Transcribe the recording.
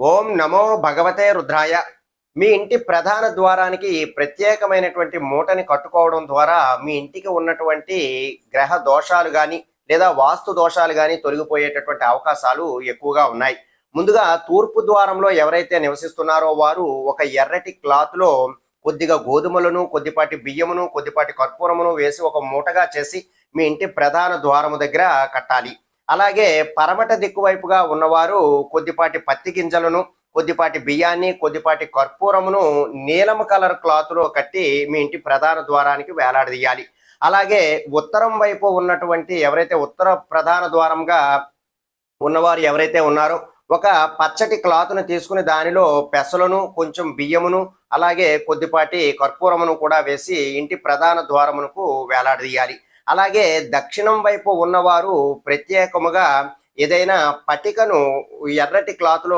ఓం నమో భగవతే రుద్రాయ. మీ ఇంటి ప్రధాన ద్వారానికి ప్రత్యేకమైనటువంటి మూటని కట్టుకోవడం ద్వారా మీ ఇంటికి ఉన్నటువంటి గ్రహ దోషాలు కానీ లేదా వాస్తు దోషాలు కానీ తొలగిపోయేటటువంటి అవకాశాలు ఎక్కువగా ఉన్నాయి. ముందుగా తూర్పు ద్వారంలో ఎవరైతే నివసిస్తున్నారో వారు ఒక ఎర్రటి క్లాత్లో కొద్దిగా గోధుమలను కొద్దిపాటి బియ్యమును కొద్దిపాటి కర్పూరమును వేసి ఒక మూటగా చేసి మీ ఇంటి ప్రధాన ద్వారము దగ్గర కట్టాలి. అలాగే పరమట దిక్కువైపుగా ఉన్నవారు కొద్దిపాటి పత్తి గింజలను కొద్దిపాటి బియ్యాన్ని కొద్దిపాటి కర్పూరమును నీలం కలర్ క్లాత్లో కట్టి మీ ఇంటి ప్రధాన ద్వారానికి వేలాడదీయాలి. అలాగే ఉత్తరం వైపు ఉన్నటువంటి ఎవరైతే ఉత్తర ప్రధాన ద్వారంగా ఉన్నవారు ఎవరైతే ఉన్నారో ఒక పచ్చటి క్లాత్ను తీసుకుని దానిలో పెసలను కొంచెం బియ్యమును అలాగే కొద్దిపాటి కర్పూరమును కూడా వేసి ఇంటి ప్రధాన ద్వారమునకు వేలాడదీయాలి. అలాగే దక్షిణం వైపు ఉన్నవారు ప్రత్యేకముగా ఏదైనా పటికను ఎర్రటి క్లాత్లో